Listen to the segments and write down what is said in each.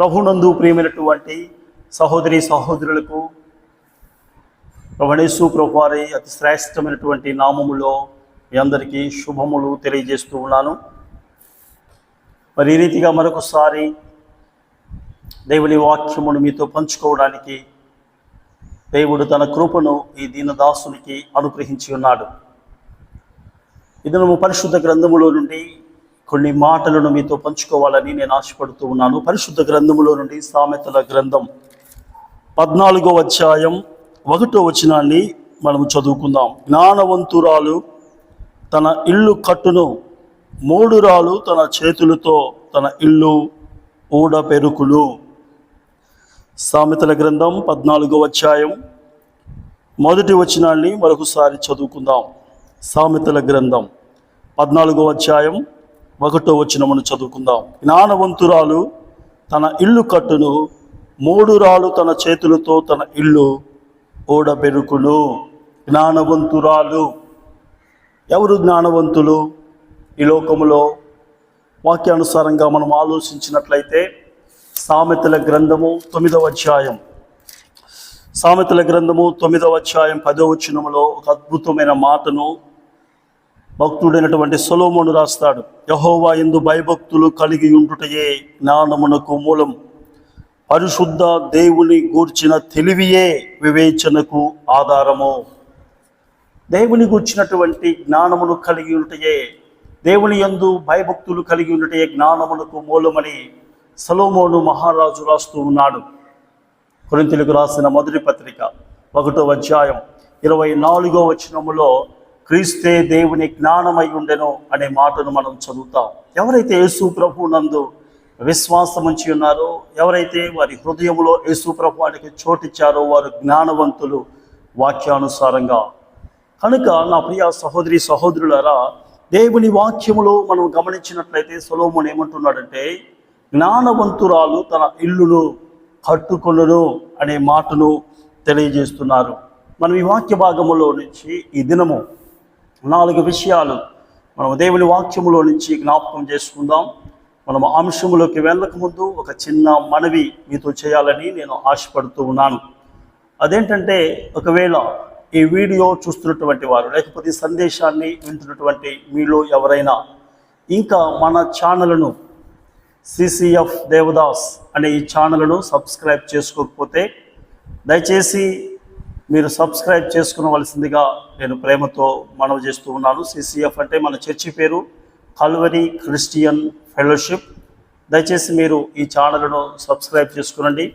ప్రభునందు ప్రియమైనటువంటి సహోదరి సహోదరులకు ప్రభుణేశు ప్రభువారి అతి శ్రేష్టమైనటువంటి నామములో మీ అందరికీ శుభములు తెలియజేస్తూ ఉన్నాను. మరి ఈ రీతిగా మరొకసారి దేవుని వాక్యమును మీతో పంచుకోవడానికి దేవుడు తన కృపను ఈ దీనదాసునికి అనుగ్రహించి ఉన్నాడు. ఇదను పరిశుద్ధ గ్రంథములో నుండి కొన్ని మాటలను మీతో పంచుకోవాలని నేను ఆశపడుతూ ఉన్నాను. పరిశుద్ధ గ్రంథములో నుండి సామెతల గ్రంథం పద్నాలుగో అధ్యాయం ఒకటో వచనాన్ని మనం చదువుకుందాం. జ్ఞానవంతురాలు తన ఇల్లు కట్టును మూడురాలు తన చేతులతో తన ఇల్లు ఊడ పెరుకులు సామెతల గ్రంథం పద్నాలుగో అధ్యాయం మొదటి వచనాన్ని మరొకసారి చదువుకుందాం. సామెతల గ్రంథం పద్నాలుగో అధ్యాయం ఒకటో వచనమును చదువుకుందాం. జ్ఞానవంతురాలు తన ఇల్లు కట్టును మూడు రాళ్ళు తన చేతులతో తన ఇల్లు ఓడబెరుకును. జ్ఞానవంతురాలు. ఎవరు జ్ఞానవంతులు? ఈ లోకములో వాక్యానుసారంగా మనం ఆలోచించినట్లయితే సామెతల గ్రంథము తొమ్మిదవ అధ్యాయం. సామెతల గ్రంథము తొమ్మిదవ అధ్యాయం పదవ వచనములో ఒక అద్భుతమైన మాటను భక్తుడైనటువంటి సొలోమోను రాస్తాడు యహోవా ఎందు భయభక్తులు కలిగి ఉండుటయే జ్ఞానమునకు మూలం. పరిశుద్ధ దేవుని గూర్చిన తెలివియే వివేచనకు ఆధారము. దేవుని గూర్చినటువంటి జ్ఞానమును కలిగి ఉంటయే దేవుని యందు భయభక్తులు కలిగి ఉండటే జ్ఞానమునకు మూలమని సలోమోను మహారాజు రాస్తూ ఉన్నాడు. కొరింతలకు రాసిన మొదటి పత్రిక ఒకటో అధ్యాయం ఇరవై నాలుగో వచనములో క్రీస్తే దేవుని జ్ఞానమై ఉండెను అనే మాటను మనం చదువుతాం. ఎవరైతే యేసు ప్రభు నందు విశ్వాసం ఉంచి ఉన్నారో ఎవరైతే వారి హృదయంలో యేసు ప్రభువానికి చోటిచ్చారో వారు జ్ఞానవంతులు వాక్యానుసారంగా. కనుక నా ప్రియ సహోదరి సహోదరులారా దేవుని వాక్యములో మనం గమనించినట్లయితే సొలోమోన్ ఏమంటున్నాడంటే జ్ఞానవంతురాలు తన ఇల్లును కట్టుకొనును అనే మాటను తెలియజేస్తున్నారు. మనం ఈ వాక్య భాగములో నుంచి ఈ దినము నాలుగు విషయాలు మనం దేవుని వాక్యములో నుంచి జ్ఞాపకం చేసుకుందాం. మనం అంశములోకి వెళ్ళకముందు ఒక చిన్న మనవి మీతో చేయాలని నేను ఆశపడుతూ ఉన్నాను. అదేంటంటే ఒకవేళ ఈ వీడియో చూస్తున్నటువంటి వారు లేకపోతే ఈ సందేశాన్ని వింటున్నటువంటి మీలో ఎవరైనా ఇంకా మన ఛానల్ను సిసిఎఫ్ దేవదాస్ అనే ఈ ఛానల్ను సబ్స్క్రైబ్ చేసుకోకపోతే దయచేసి మీరు సబ్స్క్రైబ్ చేసుకునవలసిందిగా నేను ప్రేమతో మనవి చేస్తూ ఉన్నాను. సిసిఎఫ్ అంటే మన చర్చి పేరు కల్వరీ క్రిస్టియన్ ఫెలోషిప్. దయచేసి మీరు ఈ ఛానల్ను సబ్స్క్రైబ్ చేసుకునండి.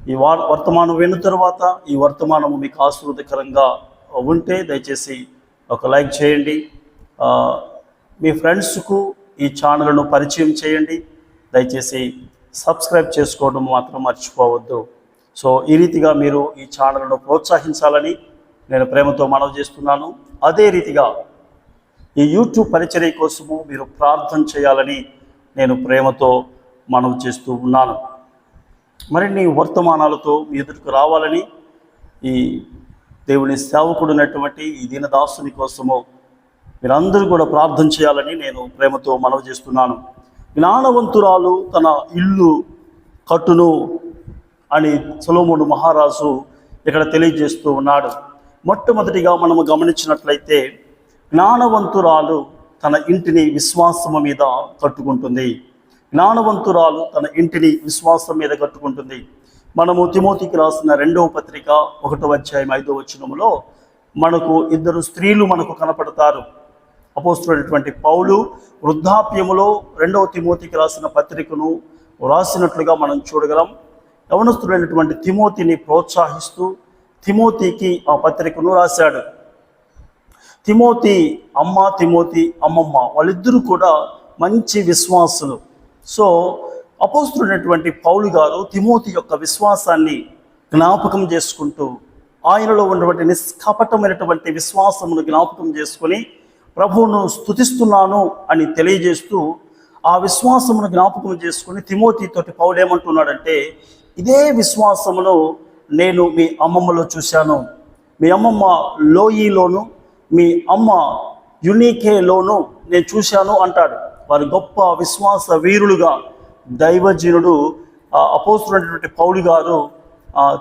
ఈ వార్ వర్తమానం విన్న తర్వాత ఈ వర్తమానము మీకు ఆశీర్వదకరంగా ఉంటే దయచేసి ఒక లైక్ చేయండి. మీ ఫ్రెండ్స్కు ఈ ఛానల్ను పరిచయం చేయండి. దయచేసి సబ్స్క్రైబ్ చేసుకోవడం మాత్రం మర్చిపోవద్దు. సో ఈ రీతిగా మీరు ఈ ఛానల్ను ప్రోత్సహించాలని నేను ప్రేమతో మనవి చేస్తున్నాను. అదే రీతిగా ఈ యూట్యూబ్ పరిచర్య కోసము మీరు ప్రార్థన చేయాలని నేను ప్రేమతో మనవి చేస్తూ ఉన్నాను. మరిన్ని వర్తమానాలతో మీ ఎదురుకు రావాలని ఈ దేవుని సేవకుడున్నటువంటి ఈ దీనదాసుని కోసము మీరందరూ కూడా ప్రార్థన చేయాలని నేను ప్రేమతో మనవి చేస్తున్నాను. జ్ఞానవంతురాలు తన ఇల్లు కట్టును అని సొలోముడు మహారాజు ఇక్కడ తెలియజేస్తూ ఉన్నాడు. మొట్టమొదటిగా మనము గమనించినట్లయితే జ్ఞానవంతురాలు తన ఇంటిని విశ్వాసము మీద కట్టుకుంటుంది. జ్ఞానవంతురాలు తన ఇంటిని విశ్వాసం మీద కట్టుకుంటుంది. మనము తిమోతికి రాసిన రెండవ పత్రిక ఒకటో అధ్యాయం ఐదో వచనములో మనకు ఇద్దరు స్త్రీలు మనకు కనపడతారు. అపోస్తున్నటువంటి పౌలు వృద్ధాప్యములో రెండవ తిమోతికి రాసిన పత్రికను రాసినట్లుగా మనం చూడగలం. యవనస్తుడైనటువంటి తిమోతిని ప్రోత్సహిస్తూ తిమోతికి ఆ పత్రికను రాశాడు. తిమోతి అమ్మ తిమోతి అమ్మమ్మ వాళ్ళిద్దరూ కూడా మంచి విశ్వాసులు. సో అపోస్తుడైనటువంటి పౌలు గారు తిమోతి యొక్క విశ్వాసాన్ని జ్ఞాపకం చేసుకుంటూ ఆయనలో ఉన్నటువంటి నిష్కపటమైనటువంటి విశ్వాసమును జ్ఞాపకం చేసుకొని ప్రభువును స్తుతిస్తున్నాను అని తెలియజేస్తూ ఆ విశ్వాసమును జ్ఞాపకం చేసుకుని తిమోతితోటి పౌలు ఏమంటున్నాడంటే ఇదే విశ్వాసమును నేను మీ అమ్మమ్మలో చూశాను. మీ అమ్మమ్మ లోయిలోను మీ అమ్మ యునికేలోను నేను చూశాను అంటాడు. వారు గొప్ప విశ్వాస వీరులుగా దైవజనుడు అపోస్తున్నటువంటి పౌలు గారు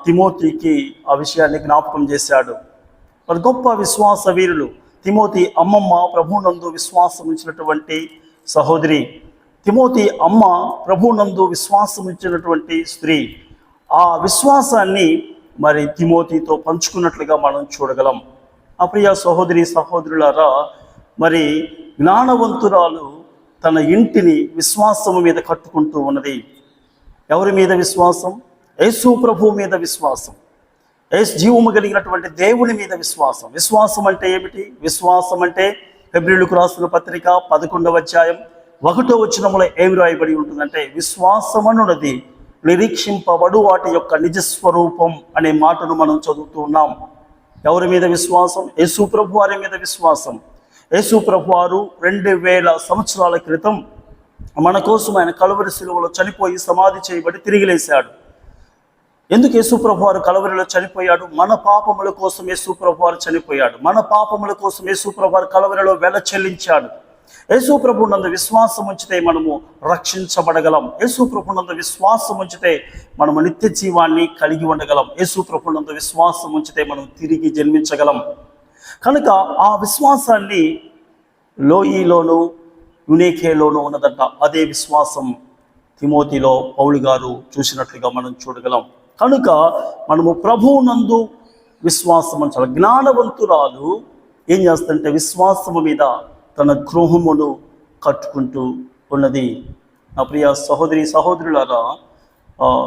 తిమోతికి ఆ విషయాన్ని జ్ఞాపకం చేశాడు. వారి గొప్ప విశ్వాస వీరులు. తిమోతి అమ్మమ్మ ప్రభునందు విశ్వాసం ఇచ్చినటువంటి సహోదరి తిమోతి అమ్మ ప్రభునందు విశ్వాసం ఇచ్చినటువంటి స్త్రీ. ఆ విశ్వాసాన్ని మరి తిమోతితో పంచుకున్నట్లుగా మనం చూడగలం. ఆ ప్రియ సహోదరి సహోదరులారా మరి జ్ఞానవంతురాలు తన ఇంటిని విశ్వాసము మీద కట్టుకుంటూ ఉన్నది. ఎవరి మీద విశ్వాసం? యేసు ప్రభు మీద విశ్వాసం. యేసు జీవము కలిగినటువంటి దేవుని మీద విశ్వాసం. విశ్వాసం అంటే ఏమిటి? విశ్వాసం అంటే ఫిబ్రిలకు రాసిన పత్రిక పదకొండవ అధ్యాయం ఒకటో వచనములో ఏమి రాయబడి ఉంటుందంటే విశ్వాసం అనున్నది నిరీక్షింపబడు వాటి యొక్క నిజస్వరూపం అనే మాటను మనం చదువుతూ ఉన్నాం. ఎవరి మీద విశ్వాసం? యేసు ప్రభు వారి మీద విశ్వాసం. యేసు ప్రభు వారు రెండు వేల సంవత్సరాల క్రితం మన కోసం ఆయన కలువరి శిలువలో చనిపోయి సమాధి చేయబడి తిరిగిలేశాడు ఎందుకు యేసుప్రభు వారు కలవరిలో చనిపోయాడు? మన పాపముల కోసం యేసుప్రభు వారు చనిపోయాడు. మన పాపముల కోసం యేసుప్రభు వారు కలవరిలో వెల చెల్లించాడు. యేసుప్రభునందు విశ్వాసం ఉంచితే మనము రక్షించబడగలం. యేసుప్రభు విశ్వాసం ఉంచితే మనము నిత్య జీవాన్ని కలిగి ఉండగలం. యేసుప్రభు విశ్వాసం ఉంచితే మనం తిరిగి జన్మించగలం. కనుక ఆ విశ్వాసాన్ని లోయిలోను యునేకేలోను ఉన్నదంట. అదే విశ్వాసం తిమోతిలో పౌలు గారు చూసినట్లుగా మనం చూడగలం. కనుక మనము ప్రభువునందు విశ్వాసం ఉంచాలి. జ్ఞానవంతురాలు ఏం చేస్తుంటే విశ్వాసము మీద తన గృహమును కట్టుకుంటూ ఉన్నది. నా ప్రియ సహోదరి సహోదరులారా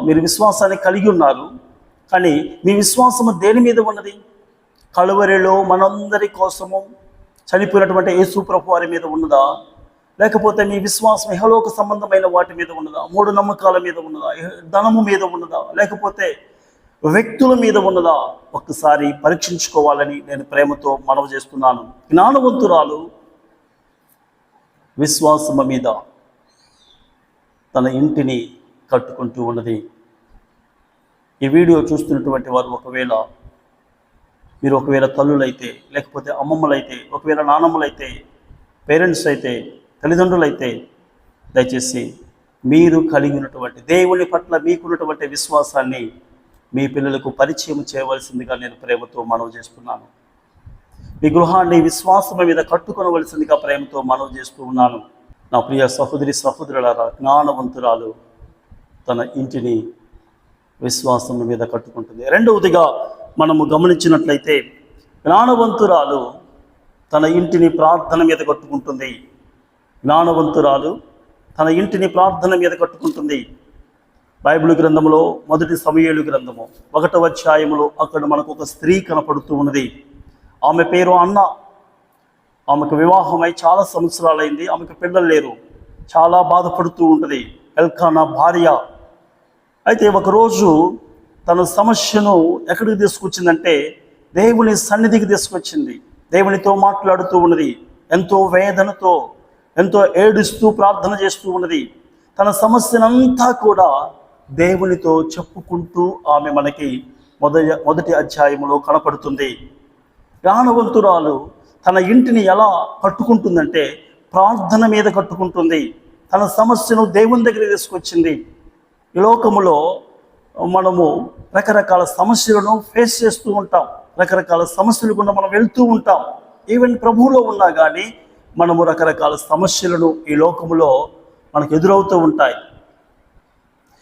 మీరు విశ్వాసాన్ని కలిగి ఉన్నారు కానీ మీ విశ్వాసము దేని మీద ఉన్నది? కలువరిలో మనందరి కోసము చనిపోయినటువంటి యేసు ప్రభు వారి మీద ఉన్నదా? లేకపోతే మీ విశ్వాసం ఇహలోక సంబంధమైన వాటి మీద ఉన్నదా? మూడు నమ్మకాల మీద ఉన్నదా? ధనము మీద ఉన్నదా? లేకపోతే వ్యక్తుల మీద ఉన్నదా? ఒక్కసారి పరీక్షించుకోవాలని నేను ప్రేమతో మనవి చేస్తున్నాను. జ్ఞానవంతురాలు విశ్వాసము మీద తన ఇంటిని కట్టుకుంటూ ఉన్నది. ఈ వీడియో చూస్తున్నటువంటి వారు ఒకవేళ మీరు ఒకవేళ తల్లులైతే లేకపోతే అమ్మమ్మలైతే ఒకవేళ నానమ్మలైతే పేరెంట్స్ అయితే తల్లిదండ్రులైతే దయచేసి మీరు కలిగి ఉన్నటువంటి దేవుని పట్ల మీకున్నటువంటి విశ్వాసాన్ని మీ పిల్లలకు పరిచయం చేయవలసిందిగా నేను ప్రేమతో మనవి చేస్తున్నాను. మీ గృహాన్ని విశ్వాసం మీద కట్టుకొనవలసిందిగా ప్రేమతో మనవి చేస్తూ ఉన్నాను. నా ప్రియ సహోదరి సహోదరులారా జ్ఞానవంతురాలు తన ఇంటిని విశ్వాసం మీద కట్టుకుంటుంది. రెండవదిగా మనము గమనించినట్లయితే జ్ఞానవంతురాలు తన ఇంటిని ప్రార్థన మీద కట్టుకుంటుంది. జ్ఞానవంతురాలు తన ఇంటిని ప్రార్థన మీద కట్టుకుంటుంది. బైబిల్ గ్రంథంలో మొదటి సమయలు గ్రంథము ఒకటవ అధ్యాయములో అక్కడ మనకు ఒక స్త్రీ కనపడుతూ ఉన్నది. ఆమె పేరు అన్న. ఆమెకు వివాహమై చాలా సంవత్సరాలైంది. ఆమెకు పిల్లలు లేరు. చాలా బాధపడుతూ ఉంటుంది. ఎల్కానా భార్య. అయితే ఒకరోజు తన సమస్యను ఎక్కడికి తీసుకొచ్చిందంటే దేవుని సన్నిధికి తీసుకొచ్చింది. దేవునితో మాట్లాడుతూ ఉన్నది. ఎంతో వేదనతో ఎంతో ఏడుస్తూ ప్రార్థన చేస్తూ ఉన్నది. తన సమస్యనంతా కూడా దేవునితో చెప్పుకుంటూ ఆమె మనకి మొదటి మొదటి అధ్యాయంలో కనపడుతుంది. జ్ఞానవంతురాలు తన ఇంటిని ఎలా కట్టుకుంటుందంటే ప్రార్థన మీద కట్టుకుంటుంది. తన సమస్యను దేవుని దగ్గర తీసుకొచ్చింది. ఈ లోకములో మనము రకరకాల సమస్యలను ఫేస్ చేస్తూ ఉంటాం. రకరకాల సమస్యలు గుండా మనం వెళ్తూ ఉంటాం. ఈవెన్ ప్రభువులో ఉన్నా కానీ మనము రకరకాల సమస్యలను ఈ లోకములో మనకు ఎదురవుతూ ఉంటాయి.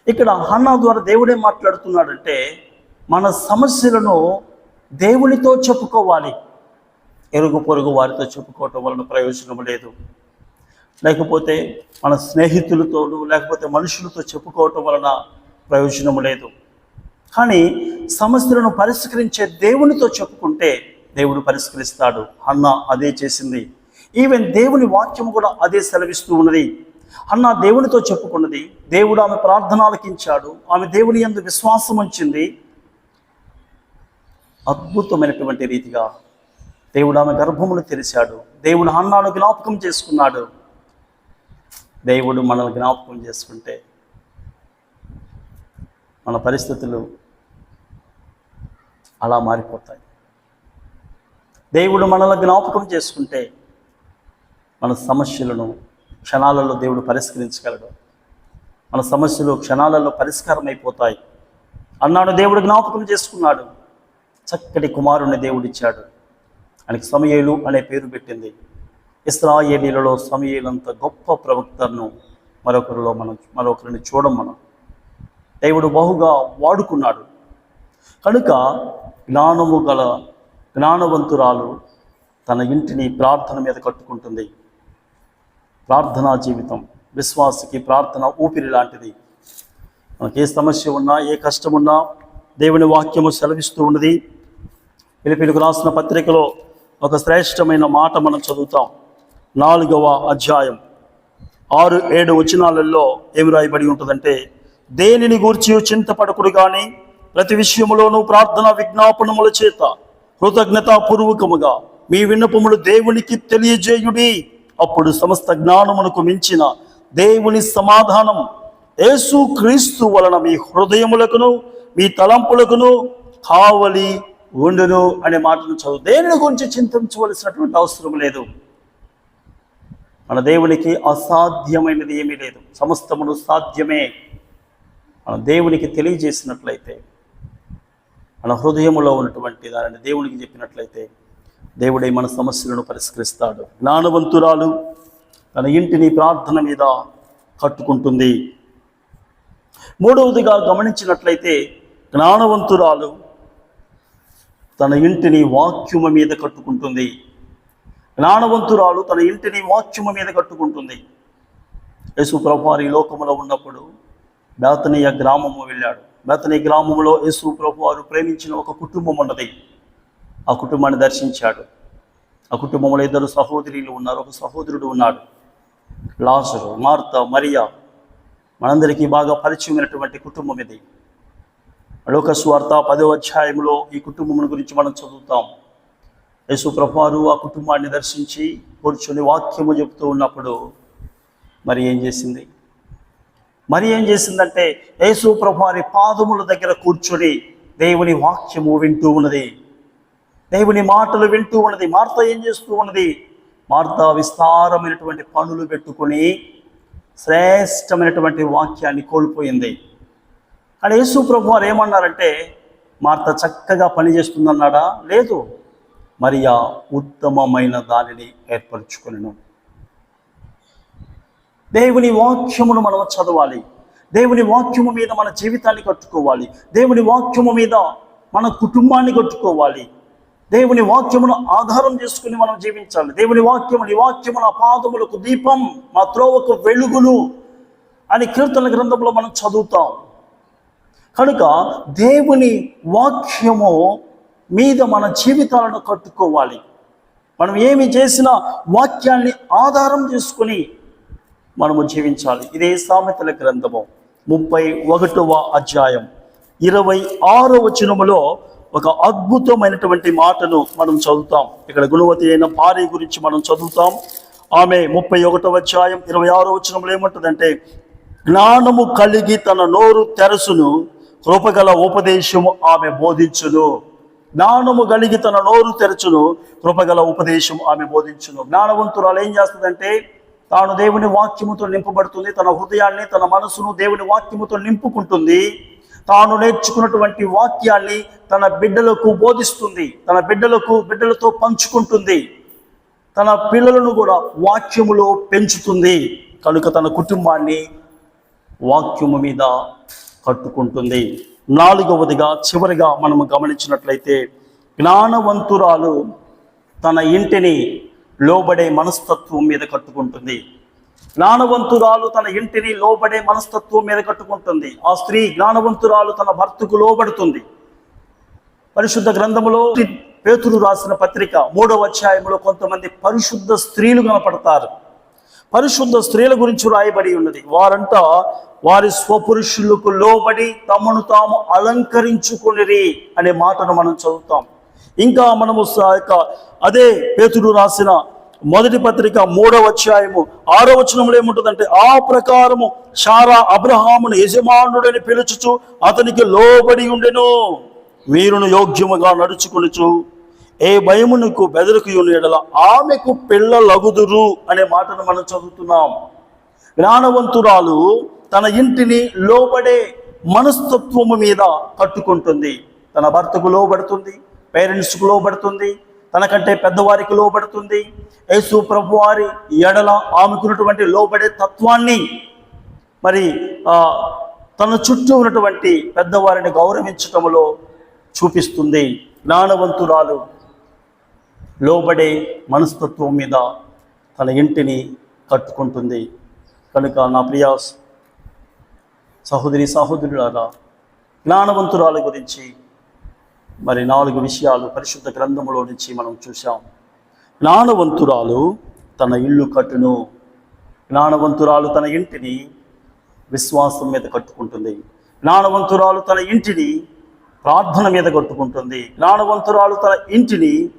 ఇక్కడ హన్నా ద్వారా దేవుడే మాట్లాడుతున్నాడంటే మన సమస్యలను దేవునితో చెప్పుకోవాలి. ఎరుగు పొరుగు వారితో చెప్పుకోవటం వలన ప్రయోజనం లేదు. లేకపోతే మన స్నేహితులతోనూ లేకపోతే మనుషులతో చెప్పుకోవటం వలన ప్రయోజనం లేదు. కానీ సమస్యలను పరిష్కరించే దేవునితో చెప్పుకుంటే దేవుడు పరిష్కరిస్తాడు. అన్న అదే చేసింది. ఈవెన్ దేవుని వాక్యం కూడా అదే సెలవిస్తూ ఉన్నది. అన్న దేవునితో చెప్పుకున్నది దేవుడు ఆమె ప్రార్థన ఆలకించాడు ఆమె దేవుని యందు విశ్వాసం ఉంచింది అద్భుతమైనటువంటి రీతిగా దేవుడు ఆమె గర్భమును తెరిచాడు. దేవుడు అన్నాను జ్ఞాపకం చేసుకున్నాడు. దేవుడు మనల్ని జ్ఞాపకం చేసుకుంటే మన పరిస్థితులు అలా మారిపోతాయి. దేవుడు మనల్ని జ్ఞాపకం చేసుకుంటే మన సమస్యలను క్షణాలలో దేవుడు పరిష్కరించగలడు. మన సమస్యలు క్షణాలలో పరిష్కారం అయిపోతాయి అన్నాడు దేవుడు జ్ఞాపకం చేసుకున్నాడు. చక్కటి కుమారుని దేవుడిచ్చాడు. ఆయనకి సమయేలు అనే పేరు పెట్టింది. ఇస్రాయేలీలలో సమయేలంత గొప్ప ప్రవక్తను మరొకరిలో మనం మరొకరిని చూడం మనం. దేవుడు బహుగా వాడుకున్నాడు. కనుక జ్ఞానము గల జ్ఞానవంతురాలు తన ఇంటిని ప్రార్థన మీద కట్టుకుంటుంది. ప్రార్థనా జీవితం విశ్వాసకి ప్రార్థన ఊపిరి లాంటిది. మనకి ఏ సమస్య ఉన్నా ఏ కష్టం ఉన్నా దేవుని వాక్యము సెలవిస్తూ ఉన్నది. పిలిపిలకు రాసిన పత్రికలో ఒక శ్రేష్టమైన మాట మనం చదువుతాం. నాలుగవ అధ్యాయం. ఆరు ఏడు వచనాలలో ఏమి రాయబడి ఉంటుందంటే దేనిని గూర్చి చింతపడకుడు కానీ ప్రతి విషయములోనూ ప్రార్థన విజ్ఞాపనముల చేత కృతజ్ఞతాపూర్వకముగా మీ విన్నపములు దేవునికి తెలియజేయుడి. అప్పుడు సమస్త జ్ఞానమునకు మించిన దేవుని సమాధానం యేసు క్రీస్తు వలన మీ హృదయములకును మీ తలంపులకును కావలి ఉండును అనే మాటను చదువు. దేనిని గురించి చింతించవలసినటువంటి అవసరం లేదు. మన దేవునికి అసాధ్యమైనది ఏమీ లేదు. సమస్తమును సాధ్యమే. మన దేవునికి తెలియజేసినట్లయితే మన హృదయములో ఉన్నటువంటి దానిని దేవునికి చెప్పినట్లయితే దేవుడే మన సమస్యలను పరిష్కరిస్తాడు. జ్ఞానవంతురాలు తన ఇంటిని ప్రార్థన మీద కట్టుకుంటుంది. మూడవదిగా గమనించినట్లయితే జ్ఞానవంతురాలు తన ఇంటిని వాక్యము మీద కట్టుకుంటుంది. జ్ఞానవంతురాలు తన ఇంటిని వాక్యము మీద కట్టుకుంటుంది. యేసు ఈ లోకములో ఉన్నప్పుడు బేతనీయ గ్రామము వెళ్ళాడు. బేతనీ గ్రామంలో యేసు ప్రభువారు ప్రేమించిన ఒక కుటుంబం ఉన్నది. ఆ కుటుంబాన్ని దర్శించాడు. ఆ కుటుంబంలో ఇద్దరు సహోదరులు ఉన్నారు. ఒక సహోదరుడు ఉన్నాడు. లాసరు మార్త మరియా మనందరికీ బాగా పరిచయమైనటువంటి కుటుంబం ఇది. లోకస్వార్త పదో అధ్యాయంలో ఈ కుటుంబం గురించి మనం చదువుతాం. యేసు ప్రభువారు ఆ కుటుంబాన్ని దర్శించి కూర్చొని వాక్యము చెబుతూ ఉన్నప్పుడు మరి ఏం చేసింది? మరి ఏం చేసిందంటే యేసు ప్రభువారి పాదముల దగ్గర కూర్చొని దేవుని వాక్యము వింటూ ఉన్నది. దేవుని మాటలు వింటూ ఉన్నది. మార్త ఏం చేస్తూ ఉన్నది? మార్త విస్తారమైనటువంటి పనులు పెట్టుకొని శ్రేష్టమైనటువంటి వాక్యాన్ని కోల్పోయింది. అక్కడ యేసు ప్రభు వారు ఏమన్నారంటే మార్త చక్కగా పని చేస్తుందన్నాడా లేదు మరియా ఉత్తమమైన దానిని ఏర్పరచుకొనను. దేవుని వాక్యమును మనం చదవాలి. దేవుని వాక్యము మీద మన జీవితాన్ని కట్టుకోవాలి. దేవుని వాక్యము మీద మన కుటుంబాన్ని కట్టుకోవాలి. దేవుని వాక్యమును ఆధారం చేసుకుని మనం జీవించాలి. దేవుని వాక్యము నీ వాక్యము నా పాదములకు దీపం మా త్రోవకు వెలుగులు అని కీర్తన గ్రంథంలో మనం చదువుతాం. కనుక దేవుని వాక్యము మీద మన జీవితాలను కట్టుకోవాలి. మనం ఏమి చేసినా వాక్యాన్ని ఆధారం చేసుకుని మనము జీవించాలి. ఇదే సామెతల గ్రంథము ముప్పై ఒకటవ అధ్యాయం ఇరవై ఆరో వచనములో ఒక అద్భుతమైనటువంటి మాటను మనం చదువుతాం. ఇక్కడ గుణవతి అయిన భార్య గురించి మనం చదువుతాం. ఆమె ముప్పై ఒకటవ అధ్యాయం ఇరవై ఆరో వచనంలో ఏమంటుందంటే జ్ఞానము కలిగి తన నోరు తెరసును కృపగల ఉపదేశము ఆమె బోధించును. జ్ఞానము కలిగి తన నోరు తెరచును. కృపగల ఉపదేశం ఆమె బోధించును. జ్ఞానవంతురాలు ఏం చేస్తుందంటే తాను దేవుని వాక్యముతో నింపబడుతుంది. తన హృదయాన్ని తన మనసును దేవుని వాక్యముతో నింపుకుంటుంది. తాను నేర్చుకున్నటువంటి వాక్యాన్ని తన బిడ్డలకు బోధిస్తుంది. తన బిడ్డలకు బిడ్డలతో పంచుకుంటుంది. తన పిల్లలను కూడా వాక్యములో పెంచుతుంది. కనుక తన కుటుంబాన్ని వాక్యము మీద కట్టుకుంటుంది. నాలుగవదిగా చివరిగా మనము గమనించినట్లయితే జ్ఞానవంతురాలు తన ఇంటిని లోబడే మనస్తత్వం మీద కట్టుకుంటుంది. జ్ఞానవంతురాలు తన ఇంటిని లోబడే మనస్తత్వం మీద కట్టుకుంటుంది. ఆ స్త్రీ జ్ఞానవంతురాలు తన భర్తకు లోబడుతుంది. పరిశుద్ధ గ్రంథములో పేతురు రాసిన పత్రిక మూడవ అధ్యాయంలో కొంతమంది పరిశుద్ధ స్త్రీలు కనపడతారు. పరిశుద్ధ స్త్రీల గురించి రాయబడి ఉన్నది. వారంతా వారి స్వపురుషులకు లోబడి తమను తాము అలంకరించుకునిరి అనే మాటను మనం చదువుతాం. ఇంకా మనము అదే పేతుడు రాసిన మొదటి పత్రిక మూడవ అధ్యాయము ఆరో వచనంలో ఏముంటుందంటే ఆ ప్రకారము షారా అబ్రహామును యజమానుడని పిలుచుచు అతనికి లోబడి ఉండెను. వీరును యోగ్యముగా నడుచుకొనుచు ఏ భయమునకు బెదరకు ఎడల ఆమెకు పిల్లలగుదురు అనే మాటను మనం చదువుతున్నాం. జ్ఞానవంతురాలు తన ఇంటిని లోబడే మనస్తత్వము మీద కట్టుకుంటుంది తన భర్తకు లోబడుతుంది పేరెంట్స్కు లోబడుతుంది తనకంటే పెద్దవారికి లోబడుతుంది. యేసు ప్రభు వారి ఎడల ఆమెకున్నటువంటి లోబడే తత్వాన్ని మరి తన చుట్టూ ఉన్నటువంటి పెద్దవారిని గౌరవించటంలో చూపిస్తుంది. జ్ఞానవంతురాలు లోబడే మనస్తత్వం మీద తన ఇంటిని కట్టుకుంటుంది. కనుక నా ప్రియ సహోదరి సహోదరులారా జ్ఞానవంతురాల గురించి మరి నాలుగు విషయాలు పరిశుద్ధ గ్రంథములో నుంచి మనం చూసాం జ్ఞానవంతురాలు తన ఇల్లు కట్టును. జ్ఞానవంతురాలు తన ఇంటిని విశ్వాసం మీద కట్టుకుంటుంది. జ్ఞానవంతురాలు తన ఇంటిని ప్రార్థన మీద కట్టుకుంటుంది. జ్ఞానవంతురాలు తన ఇంటిని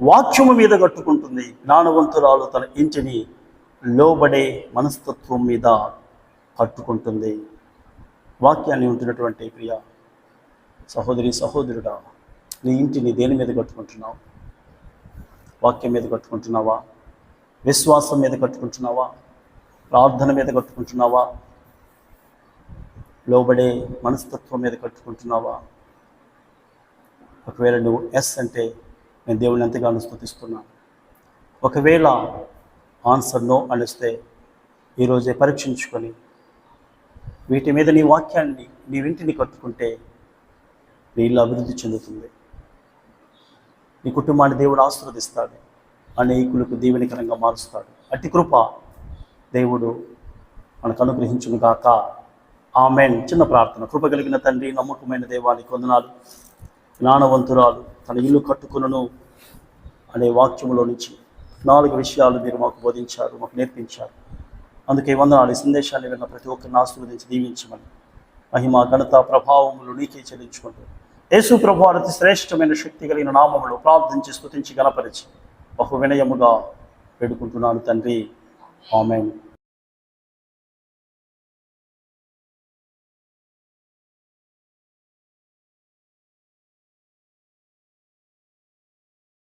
వాక్యము మీద కట్టుకుంటుంది. జ్ఞానవంతురాలు తన ఇంటిని లోబడే మనస్తత్వం మీద కట్టుకుంటుంది. వాక్యాన్ని ఉంటున్నటువంటి ప్రియ సహోదరి సహోదరుడా నీ ఇంటిని దేని మీద కట్టుకుంటున్నావు? వాక్యం మీద కట్టుకుంటున్నావా? విశ్వాసం మీద కట్టుకుంటున్నావా? ప్రార్థన మీద కట్టుకుంటున్నావా? లోబడే మనస్తత్వం మీద కట్టుకుంటున్నావా? ఒకవేళ నువ్వు ఎస్ అంటే నేను దేవుని ఎంతగానో స్థుతిస్తున్నాను ఒకవేళ ఆన్సర్ నో అనిస్తే ఈరోజే పరీక్షించుకొని వీటి మీద నీ వాక్యాన్ని నీ ఇంటిని కట్టుకుంటే నీ ఇల్లు అభివృద్ధి చెందుతుంది. నీ కుటుంబాన్ని దేవుడు ఆశీర్వదిస్తాడు. అనేకులకు దీవెనికరంగా మారుస్తాడు. అట్టి కృప దేవుడు మనకు అనుగ్రహించును గాక. ఆమెన్. చిన్న ప్రార్థన. కృప కలిగిన తండ్రి నమ్మకమైన దేవానికి వందనాలు. జ్ఞానవంతురాలు. తన ఇల్లు కట్టుకును అనే వాక్యములో నుంచి నాలుగు విషయాలు మీరు మాకు బోధించారు మాకు నేర్పించారు. అందుకే వందనాలు. ఈ సందేశాన్ని విన్న ప్రతి ఒక్కరిని ఆశీర్వదించి దీవించమని. మహిమ ఘనత ప్రభావములు నీకే చెల్లించుకుంటూ. యేసు ప్రభు అతి శ్రేష్టమైన శక్తి కలిగిన నామములు ప్రార్థించి స్థుతించి గణపరిచి. బహు వినయముగా వేడుకుంటున్నాను తండ్రి. ఆమెన్.